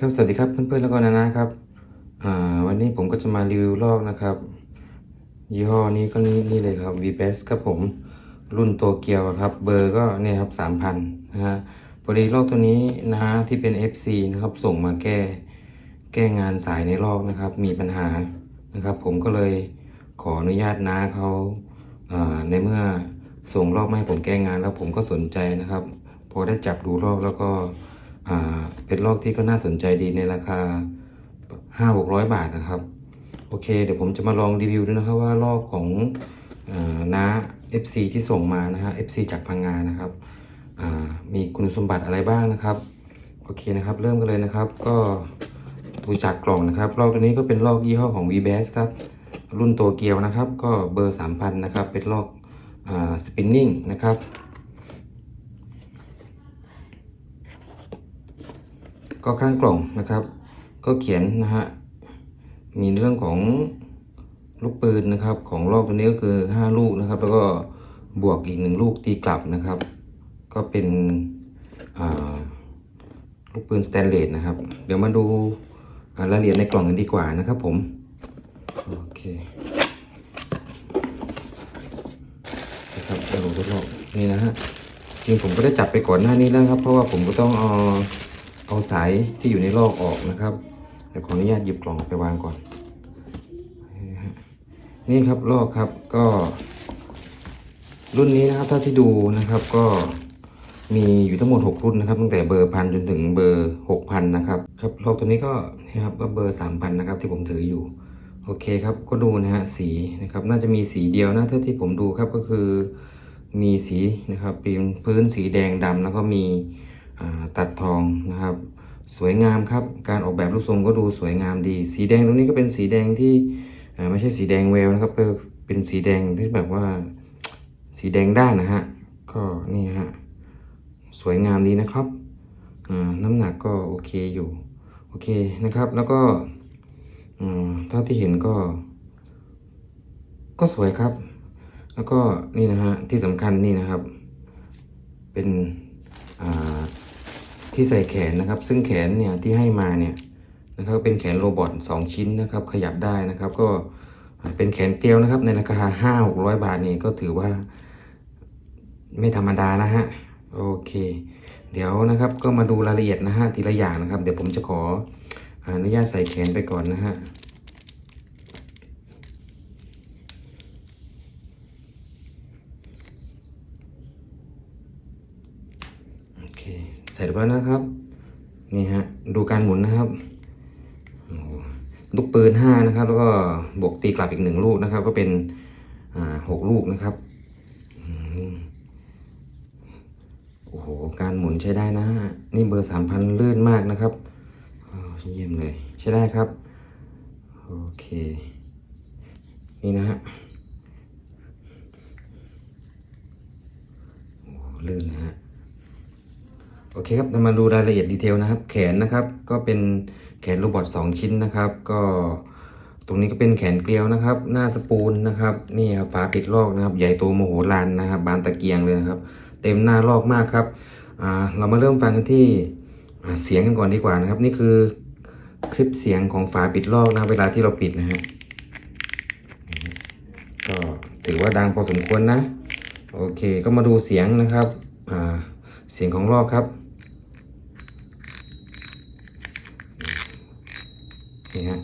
ครับสวัสดีครับเพื่อนๆแล้วก็นานะครับวันนี้ผมก็จะมารีวิวลอกนะครับ ยี่ห้อนี้ก็นี่นี่เลยครับ v b e s ครับผมรุ่นโตเกียวครับเบอร์ก็เนี่ยครับสามพันนะฮะพอดีลอกตัวนี้นะฮะที่เป็น FC นะครับส่งมาแก้แก้งานสายในลอกนะครับ มีปัญหานะครับ ผมก็เลยขออนุญาตน้าเขาในเมื่อส่งลอกมาให้ผมแก้งานแล้วผมก็สนใจนะครับ พอได้จับดูลอกแล้วก็ เป็นลอกที่ก็น่าสนใจดีในราคา 5 6 0 0 บาทนะครับ โอเค เดี๋ยวผมจะมาลองรีวิวดูนะครับว่าลอกของอน้า FC ที่ส่งมานะฮะ FC จากพังงานะครับมีคุณสมบัติอะไรบ้างนะครับ โอเคนะครับ เริ่มกันเลยนะครับ ก็ดูจากกล่องนะครับ ลอกตัวนี้ก็เป็นลอกยี่ห้อของ v b a s ครับ รุ่นโตเกียวนะครับ ก็เบอร์ 3,000 นะครับ เป็นลอกอสปินนิ่งนะครับ ก็ข้างกล่องนะครับ ก็เขียนนะฮะมีเรื่องของลูกปืนนะครับ ของรอบตัวนี้ก็คือ 5 ลูกนะครับ แล้วก็บวกอีกหนึ่งลูกตีกลับนะครับ ก็เป็นลูกปืนสแตนเลสนะครับ เดี๋ยวมาดูรายละเอียดในกล่องกันดีกว่านะครับผมโอเคนะครับกระโหลกทดลองนี่นะฮะจริงผมก็ได้จับไปก่อนหน้านี้แล้วครับ เพราะว่าผมก็ต้องเอา เอาสายที่อยู่ในลอกออกนะครับเดี๋ยวขออนุญาตหยิบกล่องไปวางก่อน นี่ครับลอกครับก็รุ่นนี้นะครับถ้าที่ดูนะครับก็มีอยู่ทั้งหมด 6 รุ่นนะครับ ตั้งแต่เบอร์พันจนถึงเบอร์6,000นะครับครับลอกตัวนี้ก็นี่ครับก็เบอร์3,000นะครับที่ผมถืออยู่โอเคครับก็ดูนะฮะสีนะครับน่าจะมีสีเดียวนะเท่าที่ผมดูครับก็คือมีสีนะครับเป็นพื้นสีแดงดำแล้วก็มี ตัดทองนะครับ สวยงามครับ การออกแบบรูปทรงก็ดูสวยงามดี สีแดงตรงนี้ก็เป็นสีแดงที่ไม่ใช่สีแดงแววนะครับเป็นสีแดงที่แบบว่าสีแดงด้านนะฮะก็นี่ฮะสวยงามดีนะครับน้ำหนักก็โอเคอยู่โอเคนะครับแล้วก็เท่าที่เห็นก็ ก็สวยครับ แล้วก็นี่นะฮะที่สำคัญนี่นะครับ เป็นอ่า ที่ใส่แขนนะครับ ซึ่งแขนเนี่ยที่ให้มาเนี่ยนะครับเป็นแขนโรบอท2ชิ้นนะครับ ขยับได้นะครับ ก็เป็นแขนเกลียวนะครับ ในราคาห้าหกร้อยบาทนี่ก็ถือว่า ไม่ธรรมดานะฮะโอเค เดี๋ยวนะครับก็มาดูรายละเอียดนะฮะทีละอย่างนะครับ เดี๋ยวผมจะขออนุญาตใส่แขนไปก่อนนะฮะ โอเค ใส่เรียบร้อยนะครับ นี่ฮะ ดูการหมุนนะครับลูกปืนห้านะครับ แล้วก็บวกตีกลับอีกหนึ่งลูกนะครับ ก็เป็นหกลูกนะครับโอ้โห การหมุนใช้ได้นะ นี่เบอร์สามพันลื่นมากนะครับโอ้เยี่ยมเลย ใช้ได้ครับ โอเค นี่นะฮะโอ้ลื่นนะฮะ อเคครับเรามาดูรายละเอียดดีเทลนะครับ แขนนะครับก็เป็นแขนโรบอท2 ชิ้นนะครับ ก็ตรงนี้ก็เป็นแขนเกลียวนะครับ หน้าสปูลนะครับนี่ครับฝาปิดลอกนะครับ ใหญ่โตโมโหลานนะครับ บานตะเกียงเลยนะครับ เต็มหน้าลอกมากครับเรามาเริ่มฟังกันที่เสียงกันก่อนดีกว่านะครับ นี่คือคลิปเสียงของฝาปิดลอกนะเวลาที่เราปิดนะฮะก็ถือว่าดังพอสมควรนะ โอเคก็มาดูเสียงนะครับเสียงของลอกครับ นี่ฮะ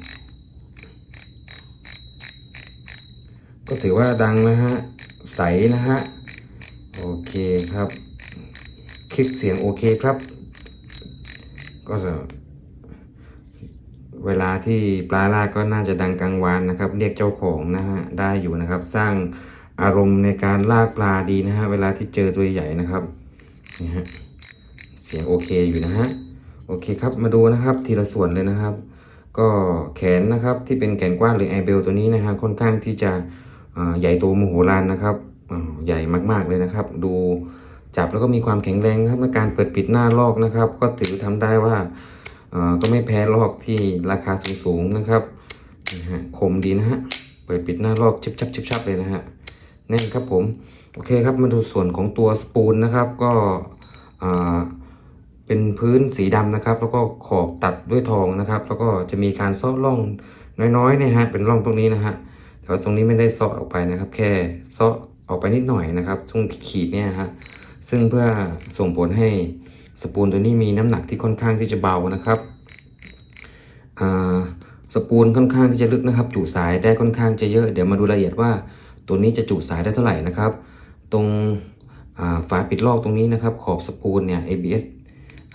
ก็ถือว่าดังนะฮะ ใสนะฮะ โอเคครับ คลิปเสียงโอเคครับ ก็จะเวลาที่ปลาลากก็น่าจะดังกลางวานนะครับ เรียกเจ้าของนะฮะ ได้อยู่นะครับ สร้างอารมณ์ในการลากปลาดีนะฮะ เวลาที่เจอตัวใหญ่นะครับนี่ฮะ เสียงโอเคอยู่นะฮะ โอเคครับ มาดูนะครับทีละส่วนเลยนะครับ ก็แขนนะครับที่เป็นแขนกว้างหรือแอเบลตัวนี้นะฮะ ค่อนข้างที่จะ ใหญ่โตมโหฬารนะครับใหญ่มากๆเลยนะครับ ดูจับแล้วก็มีความแข็งแรงครับในการเปิดปิดหน้าลอกนะครับ ก็ถือทำได้ว่าก็ไม่แพ้ลอกที่ราคาสูงๆนะครับนะฮะคมดีนะฮะเปิดปิดหน้าลอกชิบชับชิบชับเลยนะฮะแน่นครับผมโอเคครับมาดูส่วนของตัวสปูลนะครับก็เป็นพื้นสีดำนะครับ แล้วก็ขอบตัดด้วยทองนะครับ แล้วก็จะมีการซ้อร่องน้อยๆเนี่ยฮะเป็นร่องตรงนี้นะฮะ แต่ว่าตรงนี้ไม่ได้ซ้อออกไปนะครับ แค่ซ้อออกไปนิดหน่อยนะครับตรงขีดเนี่ยฮะซึ่งเพื่อส่งผลให้สปูนตัวนี้มีน้ำหนักที่ค่อนข้างที่จะเบานะครับอ่าสปูนค่อนข้างที่จะลึกนะครับ จุสายได้ค่อนข้างจะเยอะเดี๋ยวมาดูรายละเอียดว่า ตัวนี้จะจุสายได้เท่าไหร่นะครับ ตรงอ่าฝาปิดลอกตรงนี้นะครับ ขอบสปูลเนี่ย ABS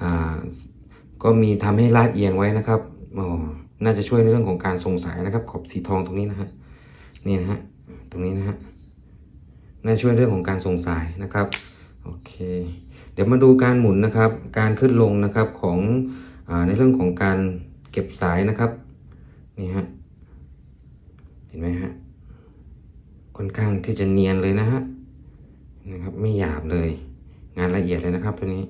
อ่าก็มีทำให้ลาดเอียงไว้นะครับอ๋อน่าจะช่วยในเรื่องของการส่งสายนะครับ ขอบสีทองตรงนี้นะฮะ นี่นะฮะ ตรงนี้นะฮะ น่าช่วยเรื่องของการส่งสายนะครับ โอเค เดี๋ยวมาดูการหมุนนะครับ การขึ้นลงนะครับของอในเรื่องของการเก็บสายนะครับ นี่ฮะ เห็นไหมฮะ ค่อนข้างที่จะเนียนเลยนะฮะ นะครับ ไม่หยาบเลย งานละเอียดเลยนะครับตัวนี้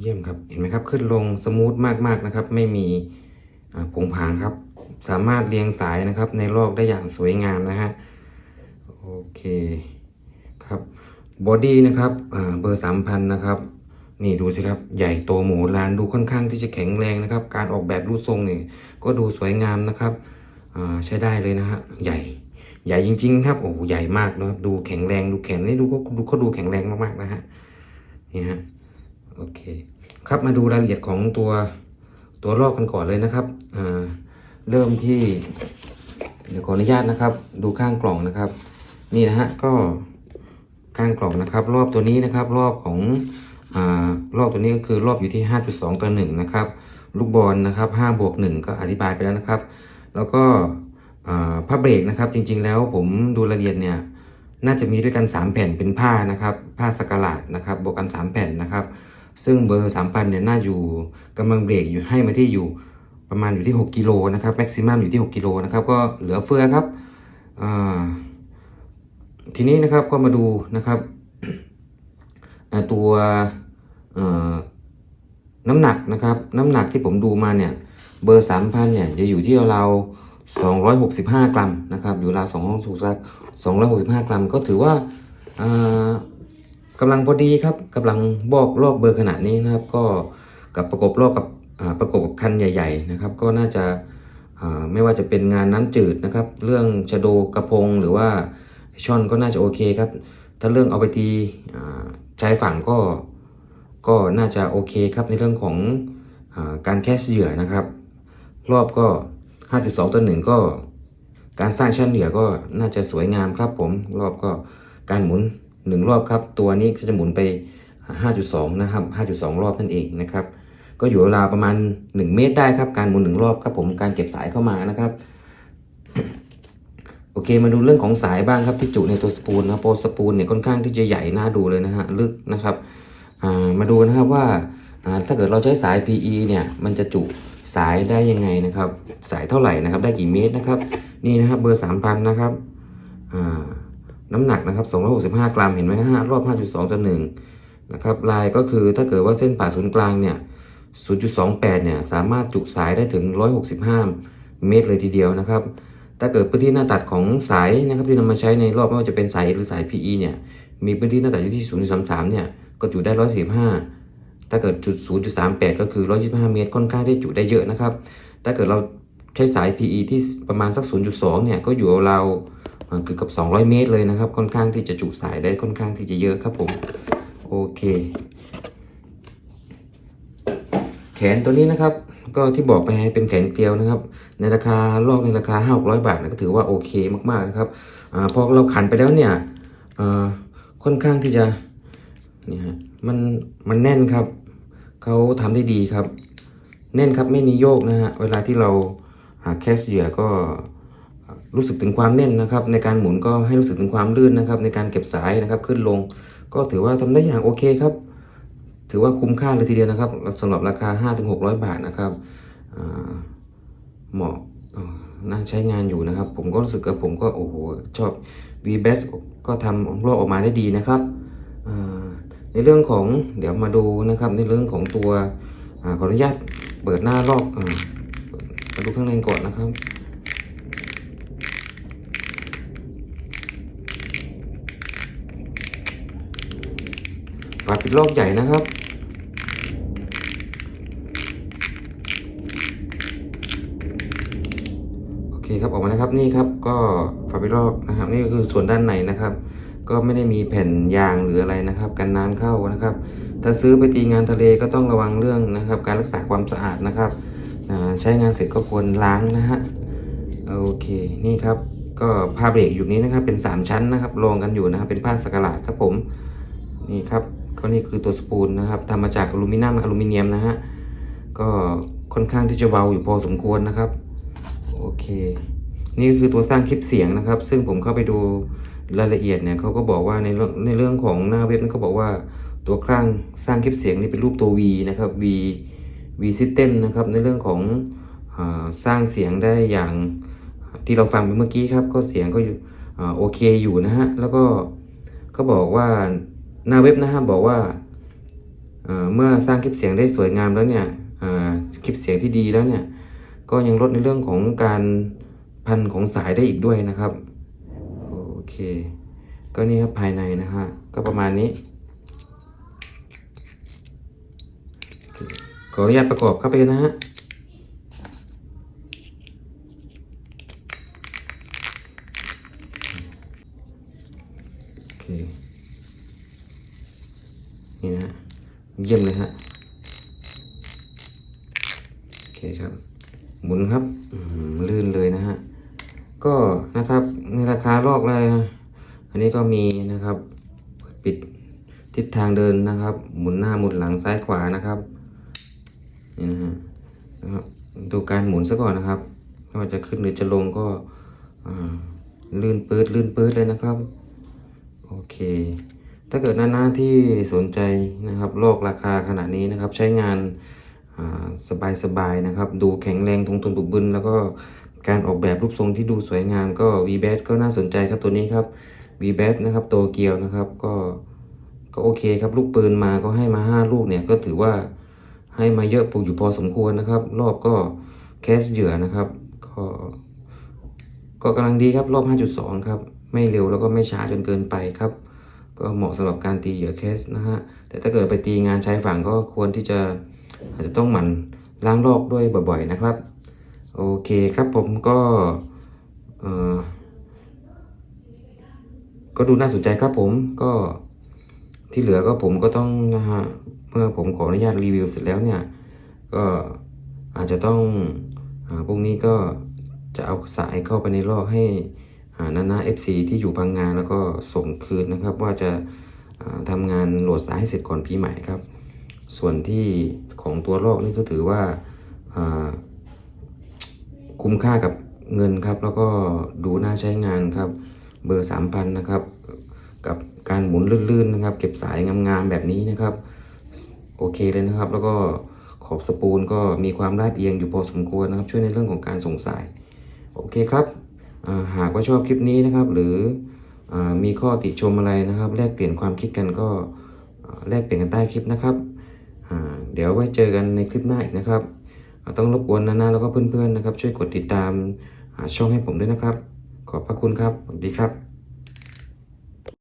เยี่ยมครับ เห็นไหมครับ ขึ้นลงสมูทมากๆนะครับ ไม่มีผงผางครับ สามารถเรียงสายนะครับ ในลอกได้อย่างสวยงามนะฮะโอเคครับบอดี้นะครับเบอร์สามพันนะครับนี่ดูสิครับใหญ่โตหมูลานดูค่อนข้างที่จะแข็งแรงนะครับ การออกแบบรูปทรงนี่ก็ดูสวยงามนะครับใช้ได้เลยนะฮะใหญ่ใหญ่จริง ๆ ครับโอ้ใหญ่มากนะครับดูแข็งแรงดูแขนนี่ดูก็ดูเขาดูแข็งแรงมากๆนะฮะนี่ฮะโอเคครับมาดูรายละเอียดของตัวตัวลอกกันก่อนเลยนะครับอ่า เริ่มที่ เดี๋ยวขออนุญาตนะครับ ดูข้างกล่องนะครับ นี่นะฮะก็ข้างกล่องนะครับ รอบตัวนี้นะครับ รอบของอ่ารอบตัวนี้ก็คือรอบอยู่ที่ 5.2ต่อ1นะครับลูกบอลนะครับ5บวก1ก็อธิบายไปแล้วนะครับ แล้วก็อ่าผ้าเบรกนะครับ จริงๆแล้วผมดูรายละเอียดเนี่ยน่าจะมีด้วยกัน 3 แผ่นเป็นผ้านะครับผ้าสกาลาดนะครับบวกกัน 3 แผ่นนะครับ ซึ่งเบอร์ 3,000เนี่ยน่าอยู่กำลังเบรกอยู่ให้มาที่อยู่ ประมาณอยู่ที่ 6กิโลนะครับแม็กซิมัมอยู่ที่ 6กิโลนะครับก็เหลือเฟือครับทีนี้นะครับก็มาดูนะครับตัวน้ำหนักนะครับน้ำหนักที่ผมดูมาเนี่ยเบอร์ 3,000เนี่ยจะอยู่ที่เราว265 กรัมนะครับอยู่ราว265กรัม ก็ถือว่าอากำลังพอดีครับกำลังบอกลอกเบอร์ขนาดนี้นะครับ ก็กับประกบลอกกับ ประกบกับคันใหญ่ ๆ นะครับ ก็น่าจะาไม่ว่าจะเป็นงานน้ำจืดนะครับ เรื่องชะโดกระพงหรือว่าช่อนก็น่าจะโอเคครับ ถ้าเรื่องเอาไปตีชายฝั่งก็ก็น่าจะโอเคครับในเรื่องของอาการแคสเหยื่อนะครับ รอบก็ 5.2ต่อ1ก็การสร้างชั้นเหยื่อก็น่าจะสวยงามครับผมรอบก็การหมุน 1 รอบครับ ตัวนี้ก็จะหมุนไป 5.2 นะครับ 5.2 รอบนั่นเองนะครับ ก็อยู่ราวประมาณ 1 เมตรได้ครับ การหมุน1รอบครับผมการเก็บสายเข้ามานะครับ โอเคมาดูเรื่องของสายบ้างครับที่จุในตัวสปูลนะโปรสปูลเนี่ยค่อนข้างที่จะใหญ่น่าดูเลยนะฮะลึกนะครับามาดูนะครับว่าาถ้าเกิดเราใช้สาย PE เนี่ยมันจะจุสายได้ยังไงนะครับ สายเท่าไหร่นะครับ ได้กี่เมตรนะครับ นี่นะครับเบอร์ 3,000 นะครับน้ำหนักนะครับ265 กรัมเห็นไหมฮะรอบ 5.2ต่อ1นะครับลายก็คือถ้าเกิดว่าเส้นผ่าศูนย์กลางเนี่ย 0.28 เนี่ยสามารถจุสายได้ถึง 165 เมตรเลยทีเดียวนะครับ ถ้าเกิดพื้นที่หน้าตัดของสายนะครับที่นำมาใช้ในรอบไม่ว่าจะเป็นสายหรือสาย PE เนี่ยมีพื้นที่หน้าตัดอยู่ที่ 0.33 เนี่ยก็จุได้ 145 ถ้าเกิดจุด 0.38 ก็คือ 125 เมตรค่อนข้างที่จุได้เยอะนะครับ ถ้าเกิดเราใช้สาย PE ที่ประมาณสัก 0.2 เนี่ยก็อยู่เราเกือบกับ 200 เมตรเลยนะครับ ค่อนข้างที่จะจุสายได้ค่อนข้างที่จะเยอะครับผม โอเค นตัวนี้นะครับ ก็ที่บอกไปให้เป็นแขนเกลียวนะครับ ในราคาลอกในราคา 500 บาทนะก็ถือว่าโอเคมากๆนะครับอพอเราขันไปแล้วเนี่ยค่อนข้างที่จะนี่ฮะมันมันแน่นครับเขาทำได้ดีครับ แน่นครับไม่มีโยกนะฮะเวลาที่เราหาแคสเหยื่อก็รู้สึกถึงความแน่นนะครับ ในการหมุนก็ให้รู้สึกถึงความลื่นนะครับ ในการเก็บสายนะครับขึ้นลง ก็ถือว่าทำได้อย่างโอเคครับ ถือว่าคุ้มค่าเลยทีเดียวนะครับสำหรับราคา 5-600 บาทนะครับเหมาะน่าใช้งานอยู่นะครับ ผมก็รู้สึกว่าผมก็โอ้โหชอบ v b e s ก็ทำลอกออกมาได้ดีนะครับในเรื่องของเดี๋ยวมาดูนะครับในเรื่องของตัวอขออนุญาตเปิดหน้าลอกอมาดูข้างในก่อนนะครับ ฝาปิดลอกใหญ่นะครับ เครับออกมาแล้วครับนี่ครับก็ฝาปิดรอบนะครับ นี่ก็คือส่วนด้านในนะครับ ก็ไม่ได้มีแผ่นยางหรืออะไรนะครับ กันน้ำเข้านะครับ ถ้าซื้อไปตีงานทะเลก็ต้องระวังเรื่องนะครับ การรักษาความสะอาดนะครับใช้งานเสร็จก็ควรล้างนะฮะโอเคนี่ครับก็ผ้าเบรกอยู่นี้นะครับเป็น 3 ชั้นนะครับรองกันอยู่นะครับเป็นผ้าสกหลาดครับผมนี่ครับก็นี่คือตัวสปูลนะครับทำมาจากอลูมิเนียมอลูมิเนียมนะฮะก็ค่อนข้างที่จะเบาอยู่พอสมควรนะครับ โอเค นี่คือตัวสร้างคลิปเสียงนะครับ ซึ่งผมเข้าไปดูรายละเอียดเนี่ยเขาก็บอกว่าในเรื่องในเรื่องของหน้าเว็บนั้นเขาบอกว่าตัวคลั่งสร้างคลิปเสียงนี่เป็นรูปตัว V นะครับ V V System นะครับในเรื่องของอสร้างเสียงได้อย่างที่เราฟังไปเมื่อกี้ครับก็เสียงก็อยู่โอเคอยู่นะฮะแล้วก็เขาบอกว่าหน้าเว็บนะฮะบอกว่าเมื่อสร้างคลิปเสียงได้สวยงามแล้วเนี่ยคลิปเสียงที่ดีแล้วเนี่ยก็ยังลดในเรื่องของการ พันของสายได้อีกด้วยนะครับ โอเค ก็นี่ครับภายในนะฮะ ก็ประมาณนี้ ขออนุญาตประกอบเข้าไปนะฮะโอเค นี่นะฮะเยี่ยมเลยฮะ โอเคครับ หมุนครับลื่นเลยนะฮะ ก็นะครับในราคารอบเลยนะอันนี้ก็มีนะครับปิดทิศทางเดินนะครับ หมุนหน้าหมุนหลังซ้ายขวานะครับนี่นะฮะนะครับดูการหมุนซะก่อนนะครับไม่ว่าจะขึ้นหรือจะลงก็ลื่นปืดลื่นปืดเลยนะครับโอเค ถ้าเกิดหน้าที่สนใจนะครับโลกราคาขนาดนี้นะครับ ใช้งานสบายๆนะครับ ดูแข็งแรงทงทนบุกบึนแล้วก็ การออกแบบรูปทรงที่ดูสวยงามก็ v b a t ก็น่าสนใจครับตัวนี้ครับ v b a t นะครับโตเกียวนะครับก็ก็โอเคครับลูกปืนมาก็ให้มา 5 ลูกเนี่ยก็ถือว่าให้มาเยอะปุอยู่พอสมควรนะครับ รอบก็แคสเหยื่อนะครับ ก็ก็กำลังดีครับรอบ 5.2 ครับ ไม่เร็วแล้วก็ไม่ช้าจนเกินไปครับ ก็เหมาะสำหรับการตีเหยื่อแคสนะฮะแต่ถ้าเกิดไปตีงานชายฝั่งก็ควรที่จะอาจจะต้องหมั่นล้างลอกด้วยบ่อยๆนะครับ โอเคครับผมก็ก็ดูน่าสนใจครับผมก็ที่เหลือก็ผมก็ต้องนะฮะเมื่อผมขออนุญาตรีวิวเสร็จแล้วเนี่ย ก็อาจจะต้องอพวกนี้ก็จะเอาสายเข้าไปในลอกให้อ่านานา FC ที่อยู่พังงานแล้วก็ส่งคืนนะครับ ว่าจะอ่าทำงานโหลดสายให้เสร็จก่อนปีใหม่ครับ ส่วนที่ของตัวลอกนี่ก็ถือว่า คุ้มค่ากับเงินครับ แล้วก็ดูน่าใช้งานครับ เบอร์ 3,000 นะครับ กับการหมุนลื่นๆนะครับ เก็บสายงามๆแบบนี้นะครับ โอเคเลยนะครับ แล้วก็ขอบสปูลก็มีความลาดเอียงอยู่พอสมควรนะครับ ช่วยในเรื่องของการส่งสาย โอเคครับหากว่าชอบคลิปนี้นะครับ หรืออมีข้อติชมอะไรนะครับ แลกเปลี่ยนความคิดกันก็แลกเปลี่ยนกันใต้คลิปนะครับ เดี๋ยวไว้เจอกันในคลิปหน้าอีกนะครับ ต้องรบกวนนานาแล้วก็เพื่อนๆนะครับ ช่วยกดติดตามช่องให้ผมด้วยนะครับ ขอบพระคุณครับสวัสดีครับ